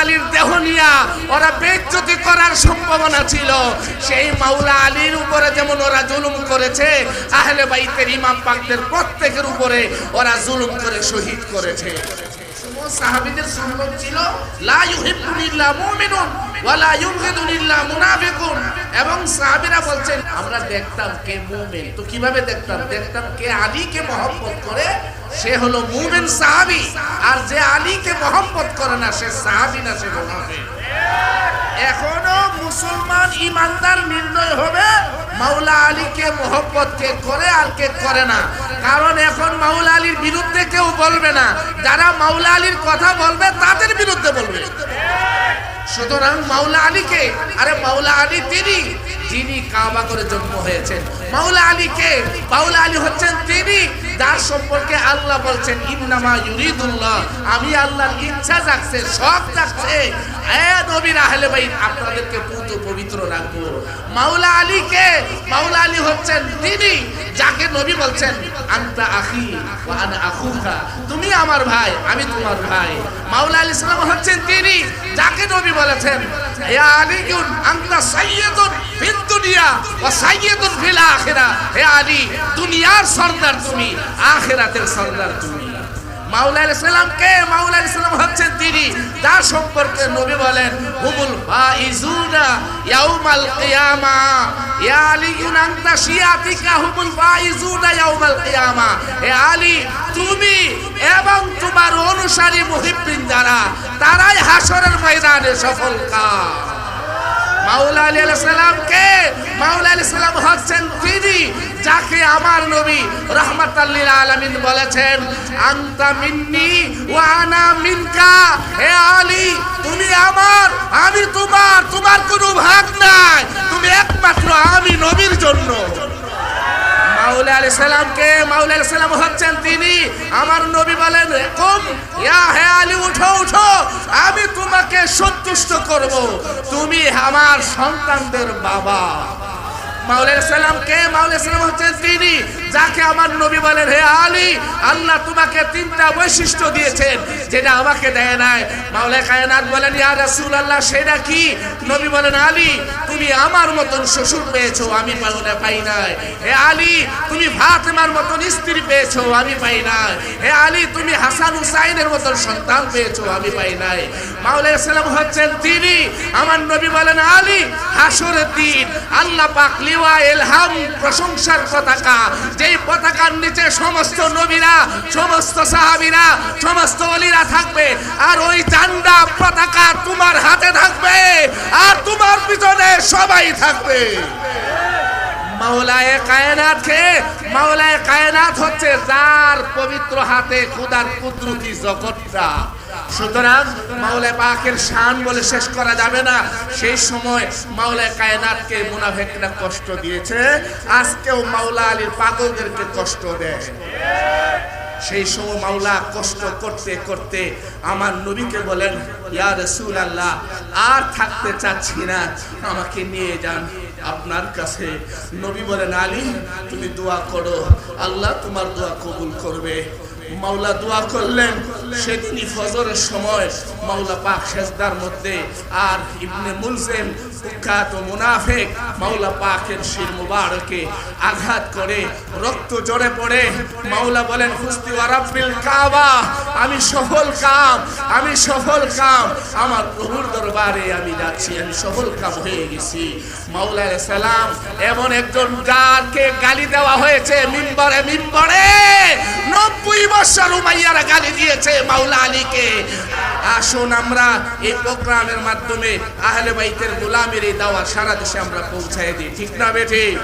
আলীর দেহ নিয়া ওরা বেজ্জতি করার সম্ভাবনা ছিল। সেই মাওলা আলীর উপরে যেমন ওরা জুলুম করেছে, আহলে বাইতের ইমাম পাকদের প্রত্যেকের উপরে ওরা জুলুম করে শহীদ করেছে। সাহাবীদের সুন্নত ছিল? লা মুমিনুন ওয়ালা ইউবগিদুনিল্লাহ মুনাফিকুন। এবং সাহাবীরা বলছেন, আমরা দেখতাম কে মুমিন। তো কীভাবে দেখতাম? দেখতাম কে আলীকে মহব্বত করে। সে হলো মুমিন সাহাবী। আর যে আলীকে মহব্বত করে না, সে সাহাবী না, সে মুনাফিক। এখনও মুসলমান ইমানদার নির্ণয় হবে মাওলা আলীকে মোহব্বত কে করে আর কে করে না? কারণ এখন মাওলা আলীর বিরুদ্ধে কেউ বলবে না। যারা মাওলা আলীর কথা বলবে, তাদের বিরুদ্ধে বলবে। সুতরাং মাওলা আলীকে, আরে মাওলা আলী তিনি যিনি কাবা করে জন্ম হয়েছেন। মাওলা আলীকে মাওলা আলী হচ্ছেন তিনি। যার সম্পর্কে আল্লাহ বলছেন, ইন্নামা ইউরিদুল্লাহ। আমি আল্লাহর ইচ্ছা জাগছে, শখ এ নবীর আহলে বাইত আপনাদেরকে পুত পবিত্র রাখব। মাওলা আলীকে মাওলা আলী হচ্ছেন তিনি, যাকে নবী বলছেন, আন্তা আখি ওয়া আনা আখুকা। তুমি আমার ভাই, আমি তোমার ভাই। মাওলা আলী সালাম হচ্ছেন তিনি, যাকে নবী বলেছেন, ইয়া আলীকুন আনতা সাইয়্যিদুন। দুনিয়া ওয়া সাইয়্যিদুন ফিল আখিরা। হে আলী, দুনিয়ার সরদার তুমি, আখিরাতের সরদার তুমি। মাওলা কে? মাওলা তিনি। যার সম্পর্কে নবী বলেন ফাইজুনা ইয়াউমাল কিয়ামা। ইয়া আলী শিয়াতিকা ফাইজুনা ইয়াউমাল কিয়ামা। হে আলী, তুমি এবং তোমার অনুসারী মুহিব্বিন যারা, তারাই হাসরের ময়দানে সফল কাম মাওলা আলী আলাইহিস সালাম কে? মাওলা আলী সালাম হচ্ছেন তিনি, যাকে আমার নবী রহমাতাল্লিল আলামিন বলেছেন, আনতা মিন্নি ওয়া আনা মিনকা। হে আলী, তুমি আমার, আমি তোমার আমার নবী বলেন কম, ইয়া হে আলী, উঠো উঠো, আমি তোমাকে সন্তুষ্ট করব। তুমি আমার সন্তানদের বাবা। মাওলানা সালাম কে? মাওলানা সালাম হচ্ছেন তিনি। যাকে আমার নবী বলেন, হে আলী, আল্লাহ তোমাকে তিনটা বৈশিষ্ট্য দিয়েছেন যেটা আমাকে দেয় নাই। মাওলানা কায়নাত বলেন, ইয়া রাসূলুল্লাহ, সেটা কি? নবী বলেন, আলী, তুমি আমার মতন শ্বশুর পেয়েছ, আমি পাওনা পাই নাই। হে আলী, তুমি ফাতেমার মতন স্ত্রী পেয়েছ, আমি পাই নাই। হে আলী, তুমি হাসান হুসাইনের মতন সন্তান পেয়েছ, আমি পাই নাই। মাওলানা সালাম হচ্ছেন তিনি। আমার নবী বলেন, আলী, হাসরের দিন আল্লাহ পাক লিওয়া এলহাম প্রশংসার পতাকা যেই পতাকার নিচে সমস্ত নবীরা, সমস্ত সাহাবীরা, সমস্ত অলিরা থাকবে, আর ওই জান্ডা পতাকা তোমার হাতে থাকবে, আর তোমার পিছনে সবাই থাকবে। মাওলায়ে কায়নাত কে মাওলায়ে কায়নাত হচ্ছে যার পবিত্র হাতে খুদার কুদরতি জগৎটা। সুতরাং মাওলায় পাকের শান বলে শেষ করা যাবে না। সেই সময় মাওলায় কায়নাতকে মুনাফেকরা কষ্ট দিয়েছে। আজকেও মাওলা আলীর পাগলদেরকে কষ্ট দেয়। সেই সময় মাওলা কষ্ট করতে করতে আমার নবীকে বলেন, ইয়া রসুল আল্লাহ আর থাকতে চাচ্ছি না। আমাকে নিয়ে যান আপনার কাছে। নবী বলেন, আলী, তুমি দোয়া করো। আল্লাহ তোমার দোয়া কবুল করবে। মাওলা দোয়া করলেন, সেদিনই ফজরের সময় মাওলা পাক সেজদার মধ্যে আর ইবনে মুলজেম কুখ্যাত মুনাফেক মাওলা পাকের শির মুবারকে আঘাত করে রক্ত জড়ে পড়ে। মাওলা বলেন, হুস্তি ওয়ারাব্বিল কাবা, আমি সফল কাম, আমি সফল কাম, আমার প্রভুর দরবারে আমি যাচ্ছি, আমি সফল কাম হয়ে গেছি। মাওলা সালাম এমন একজন যারকে গালি দেওয়া হয়েছে মিম্বরে মিম্বরে, নব্বই বছর উমাইয়ারা গালি দিয়েছে মাওলা আলীকে। আসুন আমরা এই প্রোগ্রামের মাধ্যমে আহলে বাইতের গোলামের এই দাওয়া সারা দেশে আমরা পৌঁছায় দিই। ঠিক না বেঠিক